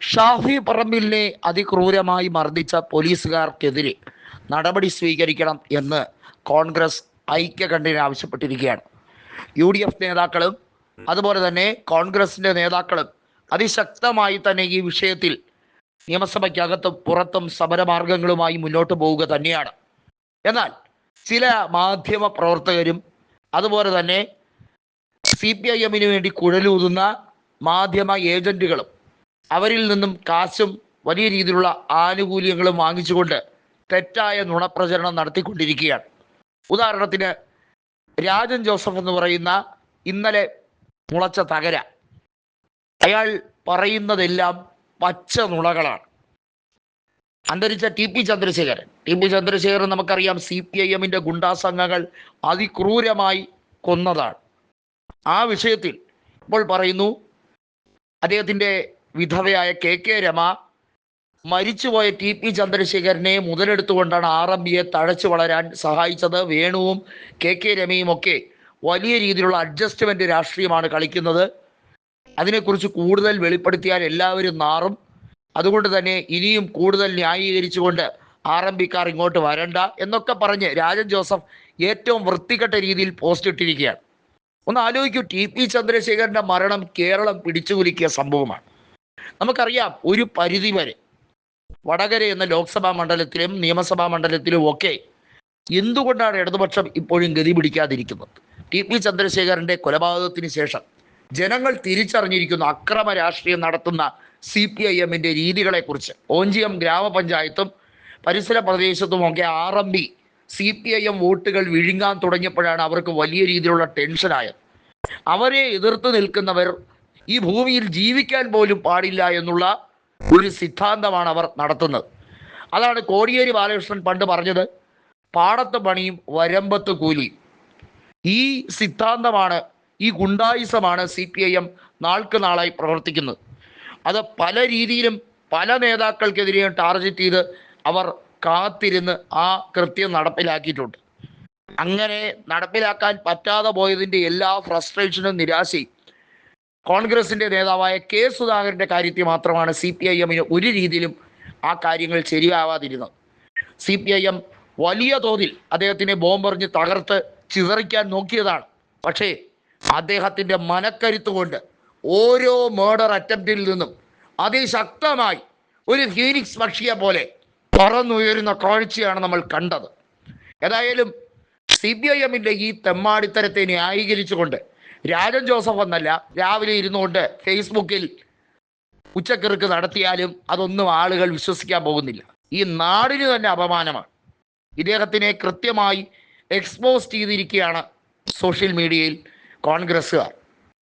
ഷാഫി പറമ്പിലിനെ അതിക്രൂരമായി മർദ്ദിച്ച പോലീസുകാർക്കെതിരെ നടപടി സ്വീകരിക്കണം എന്ന് കോൺഗ്രസ് ഐക്യകണ്ഠേന ആവശ്യപ്പെട്ടിരിക്കുകയാണ്. യു ഡി എഫ് നേതാക്കളും അതുപോലെ തന്നെ കോൺഗ്രസിന്റെ നേതാക്കളും അതിശക്തമായി തന്നെ ഈ വിഷയത്തിൽ നിയമസഭയ്ക്കകത്തും പുറത്തും സമരമാർഗങ്ങളുമായി മുന്നോട്ട് പോവുക തന്നെയാണ്. എന്നാൽ ചില മാധ്യമ പ്രവർത്തകരും അതുപോലെ തന്നെ സി പി ഐ എമ്മിന് വേണ്ടി കുഴലൂതുന്ന മാധ്യമ ഏജന്റുകളും അവരിൽ നിന്നും കാശും വലിയ രീതിയിലുള്ള ആനുകൂല്യങ്ങളും വാങ്ങിച്ചുകൊണ്ട് തെറ്റായ നുണപ്രചരണം നടത്തിക്കൊണ്ടിരിക്കുകയാണ്. ഉദാഹരണത്തിന് രാജൻ ജോസഫ് എന്ന് പറയുന്ന ഇന്നലെ മുളച്ച തകര. അയാൾ പറയുന്നതെല്ലാം പച്ച നുണകളാണ്. അന്തരിച്ച T P Chandrasekharan. T P Chandrasekharan നമുക്കറിയാം സി പി ഐ എമ്മിന്റെ ഗുണ്ടാസംഘങ്ങൾ അതിക്രൂരമായി കൊന്നതാണ്. ആ വിഷയത്തിൽ ഇപ്പോൾ പറയുന്നു അദ്ദേഹത്തിന്റെ വിധവയായ കെ കെ രമ മരിച്ചുപോയ ടി പി ചന്ദ്രശേഖരനെ മുതലെടുത്തുകൊണ്ടാണ് ആർ എം ബിയെ തഴച്ചു വളരാൻ സഹായിച്ചത്. വേണുവും കെ കെ രമയും ഒക്കെ വലിയ രീതിയിലുള്ള അഡ്ജസ്റ്റ്മെന്റ് രാഷ്ട്രീയമാണ് കളിക്കുന്നത്. അതിനെക്കുറിച്ച് കൂടുതൽ വെളിപ്പെടുത്തിയാൽ എല്ലാവരും നാറും. അതുകൊണ്ട് തന്നെ ഇനിയും കൂടുതൽ ന്യായീകരിച്ചുകൊണ്ട് ആർ എം പിക്കാർ ഇങ്ങോട്ട് വരണ്ട എന്നൊക്കെ പറഞ്ഞ് രാജൻ ജോസഫ് ഏറ്റവും വൃത്തികെട്ട രീതിയിൽ പോസ്റ്റ് ഇട്ടിരിക്കുകയാണ്. ഒന്ന് ആലോചിക്കൂ ടി പി ചന്ദ്രശേഖരന്റെ മരണം കേരളം പിടിച്ചുകുലുക്കിയ സംഭവമാണ്. നമുക്കറിയാം ഒരു പരിധി വരെ വടകര എന്ന ലോക്സഭാ മണ്ഡലത്തിലും നിയമസഭാ മണ്ഡലത്തിലും ഒക്കെ എന്തുകൊണ്ടാണ് ഇടതുപക്ഷം ഇപ്പോഴും ഗതി പിടിക്കാതിരിക്കുന്നത്? ടി പി ചന്ദ്രശേഖരന്റെ കൊലപാതകത്തിന് ശേഷം ജനങ്ങൾ തിരിച്ചറിഞ്ഞിരിക്കുന്ന അക്രമ രാഷ്ട്രീയം നടത്തുന്ന സി പി ഐ എമ്മിന്റെ രീതികളെക്കുറിച്ച്. ഓഞ്ചിയം ഗ്രാമപഞ്ചായത്തും പരിസര പ്രദേശത്തുമൊക്കെ R M B C P I M വോട്ടുകൾ വിഴുങ്ങാൻ തുടങ്ങിയപ്പോഴാണ് അവർക്ക് വലിയ രീതിയിലുള്ള ടെൻഷനായത്. അവരെ എതിർത്ത് നിൽക്കുന്നവർ ഈ ഭൂമിയിൽ ജീവിക്കാൻ പോലും പാടില്ല എന്നുള്ള ഒരു സിദ്ധാന്തമാണ് അവർ നടത്തുന്നത്. അതാണ് കോടിയേരി ബാലകൃഷ്ണൻ പണ്ട് പറഞ്ഞത് പാടത്ത് പണിയും വരമ്പത്ത് കൂലിയും. ഈ സിദ്ധാന്തമാണ് ഈ ഗുണ്ടായുസമാണ് സി പി ഐ എം നാൾക്ക് നാളായി പ്രവർത്തിക്കുന്നത്. അത് പല രീതിയിലും പല നേതാക്കൾക്കെതിരെയും ടാർഗറ്റ് ചെയ്ത് അവർ കാത്തിരുന്ന് ആ കൃത്യം നടപ്പിലാക്കിയിട്ടുണ്ട്. അങ്ങനെ നടപ്പിലാക്കാൻ പറ്റാതെ പോയതിന്റെ എല്ലാ ഫ്രസ്ട്രേഷനും നിരാശയും കോൺഗ്രസിന്റെ നേതാവായ കെ സുധാകരന്റെ കാര്യത്തിൽ മാത്രമാണ് സി പി ഐ എമ്മിന് ഒരു രീതിയിലും ആ കാര്യങ്ങൾ ശരിയാവാതിരുന്നത്. സി പി ഐ എം വലിയ തോതിൽ അദ്ദേഹത്തിനെ ബോംബെറിഞ്ഞ് തകർത്ത് ചിതറിക്കാൻ നോക്കിയതാണ്. പക്ഷേ അദ്ദേഹത്തിന്റെ മനക്കരുത്ത് കൊണ്ട് ഓരോ മേർഡർ അറ്റംപ്റ്റിൽ നിന്നും അതിശക്തമായി ഒരു ഫീനിക്സ് പക്ഷിയെ പോലെ പറന്നുയരുന്ന കാഴ്ചയാണ് നമ്മൾ കണ്ടത്. ഏതായാലും സി പി ഐ എമ്മിന്റെ ഈ തെമ്മാടിത്തരത്തെ ന്യായീകരിച്ചുകൊണ്ട് രാജൻ ജോസഫ് എന്നല്ല രാവിലെ ഇരുന്നുകൊണ്ട് ഫേസ്ബുക്കിൽ ഉച്ചക്കിറുക്ക് നടത്തിയാലും അതൊന്നും ആളുകൾ വിശ്വസിക്കാൻ പോകുന്നില്ല. ഈ നാടിന് തന്നെ അപമാനമാണ്. ഇദ്ദേഹത്തിനെ കൃത്യമായി എക്സ്പോസ് ചെയ്തിരിക്കുകയാണ് സോഷ്യൽ മീഡിയയിൽ കോൺഗ്രസ്സുകാർ.